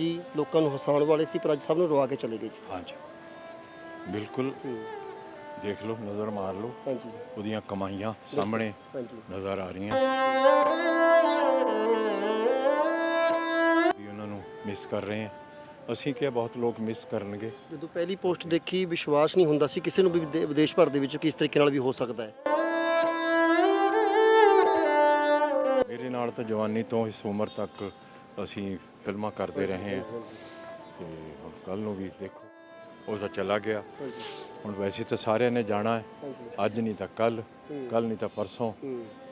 ਜੀ ਲੋਕਾਂ ਨੂੰ ਹਸਾਉਣ ਵਾਲੇ ਸੀ ਪਰ ਅੱਜ ਸਭ ਨੂੰ ਰਵਾ ਕੇ ਚਲੇ ਗਏ ਜੀ। ਹਾਂਜੀ। ਬਿਲਕੁਲ। ਦੇਖ ਲਓ ਨਜ਼ਰ ਮਾਰ ਲਓ। ਹਾਂਜੀ। ਉਹਦੀਆਂ ਕਮਾਈਆਂ ਸਾਹਮਣੇ ਹਾਂਜੀ। ਨਜ਼ਰ ਆ ਰਹੀਆਂ। ਵੀ ਉਹਨਾਂ ਨੂੰ ਮਿਸ ਕਰ ਰਹੇ ਹਾਂ। ਅਸੀਂ ਕਿਹਾ ਬਹੁਤ ਲੋਕ ਮਿਸ ਕਰਨਗੇ। ਜਦੋਂ ਪਹਿਲੀ ਪੋਸਟ ਦੇਖੀ ਵਿਸ਼ਵਾਸ ਨਹੀਂ ਹੁੰਦਾ ਸੀ ਕਿਸੇ ਨੂੰ ਵੀ ਵਿਦੇ- ਵਿਦੇਸ਼ ਭਰ ਦੇ ਵਿੱਚ ਕਿਸ ਤਰੀਕੇ ਨਾਲ ਵੀ ਹੋ ਸਕਦਾ ਹੈ। ਮੇਰੇ ਨਾਲ ਤਾਂ ਜਵਾਨੀ ਤੋਂ ਇਸ ਉਮਰ ਤੱਕ ਅਸੀਂ ਫਿਲਮਾਂ ਕਰਦੇ ਰਹੇ ਹਾਂ। ਤੇ ਹੁਣ ਕੱਲ ਨੂੰ ਵੀ ਦੇਖੋ, ਉਹ ਤਾਂ ਚਲਾ ਗਿਆ। ਹੁਣ ਵੈਸੇ ਤਾਂ ਸਾਰਿਆਂ ਨੇ ਜਾਣਾ ਹੈ। ਅੱਜ ਨਹੀਂ ਤਾਂ ਕੱਲ ਕੱਲ ਨਹੀਂ ਤਾਂ ਪਰਸੋਂ।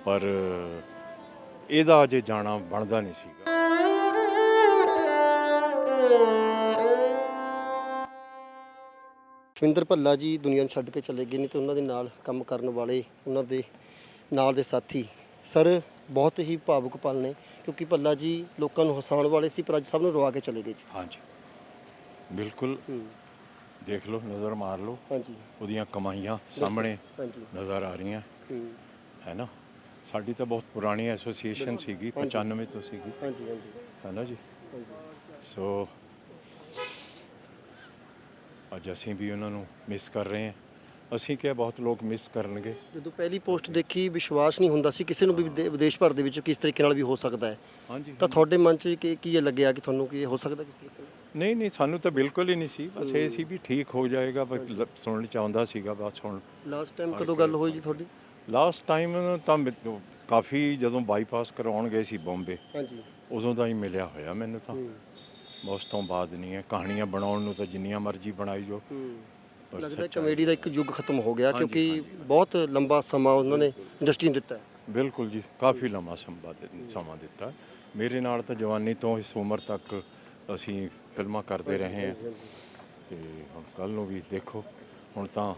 ਪਰ ਇਹਦਾ ਅਜੇ ਜਾਣਾ ਬਣਦਾ ਨਹੀਂ ਸੀਗਾ। ਸ਼ਵਿੰਦਰ ਭੱਲਾ ਜੀ ਦੁਨੀਆ ਨੂੰ ਛੱਡ ਕੇ ਚਲੇ ਗਏ ਨੇ ਤੇ ਉਹਨਾਂ ਦੇ ਨਾਲ ਕੰਮ ਕਰਨ ਵਾਲੇ, ਉਹਨਾਂ ਦੇ ਨਾਲ ਦੇ ਸਾਥੀ। ਸਰ ਬਹੁਤ ਹੀ ਭਾਵੁਕ ਪਲ ਨੇ ਕਿਉਂਕਿ ਭੱਲਾ ਜੀ ਲੋਕਾਂ ਨੂੰ ਹਸਾਉਣ ਵਾਲੇ ਸੀ ਪਰ ਅੱਜ ਸਭ ਨੂੰ ਰਵਾ ਕੇ ਚਲੇ ਗਏ ਜੀ। ਹਾਂਜੀ। ਬਿਲਕੁਲ। ਦੇਖ ਲਓ ਨਜ਼ਰ ਮਾਰ ਲਓ। ਹਾਂਜੀ। ਉਹਦੀਆਂ ਕਮਾਈਆਂ ਸਾਹਮਣੇ ਹਾਂਜੀ। ਨਜ਼ਰ ਆ ਰਹੀਆਂ। ਹੂੰ। ਹੈ ਨਾ? ਸਾਡੀ ਤਾਂ ਬਹੁਤ ਪੁਰਾਣੀ ਐਸੋਸੀਏਸ਼ਨ ਸੀਗੀ ਹਾਂਜੀ। 95 ਤੋਂ ਸੀਗੀ। ਹਾਂਜੀ ਹਾਂਜੀ। ਹੈ ਨਾ ਜੀ? ਸੋ ਅੱਜ ਅਸੀਂ ਵੀ ਉਹਨਾਂ ਨੂੰ ਮਿਸ ਕਰ ਰਹੇ ਹਾਂ। ਅਸੀਂ ਕਿਹਾ ਬਹੁਤ ਲੋਕ ਮਿਸ ਕਰਨਗੇ। ਜਦੋਂ ਪਹਿਲੀ ਪੋਸਟ ਦੇਖੀ ਵਿਸ਼ਵਾਸ ਨਹੀਂ ਹੁੰਦਾ ਸੀ ਕਿਸੇ ਨੂੰ ਵੀ ਵਿਦੇ- ਵਿਦੇਸ਼ ਭਰ ਦੇ ਵਿੱਚ ਕਿਸ ਤਰੀਕੇ ਨਾਲ ਵੀ ਹੋ ਸਕਦਾ ਹੈ। ਹਾਂਜੀ ਤਾਂ ਤੁਹਾਡੇ ਮਨ 'ਚ ਕੀ ਕੀ ਇਹ ਲੱਗਿਆ ਕਿ ਤੁਹਾਨੂੰ ਕੀ ਇਹ ਹੋ ਸਕਦਾ ਕਿਸ ਤਰੀਕੇ ਨਾਲ? ਨਹੀਂ ਨਹੀਂ ਸਾਨੂੰ ਤਾਂ ਬਿਲਕੁਲ ਹੀ ਨਹੀਂ ਸੀ। ਬਸ ਇਹ ਸੀ ਵੀ ਠੀਕ ਹੋ ਜਾਏਗਾ ਬਸ ਲ- ਸੁਣਨ ਚਾਹੁੰਦਾ ਸੀਗਾ ਬਸ ਹੁਣ ਲਾਸਟ ਟਾਈਮ ਕਦੋਂ ਗੱਲ ਹੋਈ ਜੀ ਤੁਹਾਡੀ? ਲਾਸਟ ਟਾਈਮ ਤਾਂ ਮੈਨੂੰ ਕਾਫੀ ਜਦੋਂ ਬਾਈਪਾਸ ਕਰਾਉਣ ਗਏ ਸੀ ਬੰਬੇ ਹਾਂਜੀ। ਉਦੋਂ ਦਾ ਹੀ ਮਿਲਿਆ ਹੋਇਆ ਮੈਨੂੰ ਤਾਂ। ਉਸ ਤੋਂ ਬਾਅਦ ਨਹੀਂ ਹੈ। ਕਹਾਣੀਆਂ ਬਣਾਉਣ ਨੂੰ ਤਾਂ ਜਿੰਨੀਆਂ ਮਰਜ਼ੀ ਬਣਾਈ ਜੋ ਹੂੰ। ਲੱਗਦਾ ਕਮੇਡੀ ਦਾ ਇੱਕ ਯੁੱਗ ਖਤਮ ਹੋ ਗਿਆ ਕਿਉਂਕਿ। ਬਹੁਤ ਲੰਬਾ ਸਮਾਂ ਉਹਨਾਂ ਨੇ ਇੰਡਸਟਰੀ ਨੂੰ ਦਿੱਤਾ ਹੈ। ਬਿਲਕੁਲ ਜੀ ਕਾਫੀ ਲੰਮਾ ਸਮਾਂ ਦੇ- ਸਮਾਂ ਦਿੱਤਾ। ਮੇਰੇ ਨਾਲ ਤਾਂ ਜਵਾਨੀ ਤੋਂ ਇਸ ਉਮਰ ਤੱਕ ਅਸੀਂ ਫਿਲਮਾਂ ਕਰਦੇ ਰਹੇ ਹਾਂ। ਤੇ ਹੁਣ ਕੱਲ ਨੂੰ ਵੀ ਦੇਖੋ ਹੁਣ ਤਾਂ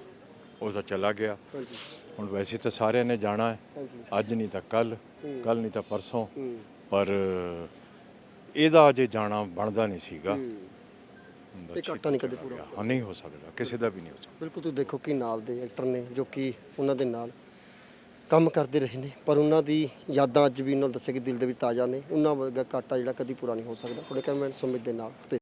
ਉਹ ਤਾਂ ਚਲਾ ਗਿਆ। ਹਾਂਜੀ। ਹੁਣ ਵੈਸੇ ਤਾਂ ਸਾਰਿਆਂ ਨੇ ਜਾਣਾ ਹੈ। ਹਾਂਜੀ। ਅੱਜ ਨਹੀਂ ਤਾਂ ਕੱਲ। ਕੱਲ ਨਹੀਂ ਤਾਂ ਪਰਸੋਂ। ਪਰ ਇਹਦਾ ਅਜੇ ਜਾਣਾ ਬਣਦਾ ਨਹੀਂ ਸੀਗਾ। ਹੂੰ। ਇਹ ਘਾਟਾ ਨਹੀਂ ਕਦੇ ਪੂਰਾ। ਹੋ ਹਾਂ ਨਹੀਂ ਹੋ ਸਕਦਾ ਕਿਸੇ ਦਾ ਵੀ ਨਹੀਂ ਹੋ ਸਕਦਾ। ਬਿਲਕੁਲ ਤੁਸੀਂ ਦੇਖੋ ਕਿ ਨਾਲ ਦੇ ਐਕਟਰ ਨੇ ਜੋ ਕਿ ਉਹਨਾਂ ਦੇ ਨਾਲ ਕੰਮ ਕਰਦੇ ਰਹੇ ਨੇ ਪਰ ਉਹਨਾਂ ਦੀ ਯਾਦਾਂ ਅੱਜ ਵੀ ਉਹਨਾਂ ਨੂੰ ਦੱਸਿਆ ਕਿ ਦਿਲ ਦੇ ਵਿੱਚ ਤਾਜ਼ਾ ਨੇ। ਉਹਨਾਂ ਵਰਗਾ ਘਾਟਾ ਜਿਹੜਾ ਕਦੀ ਪੂਰਾ ਨਹੀਂ ਹੋ ਸਕਦਾ। ਤੁਹਾਡੇ ਕੈਮਰਾ ਸੁਮਿਤ ਦੇ ਨਾਲ। ਤੇ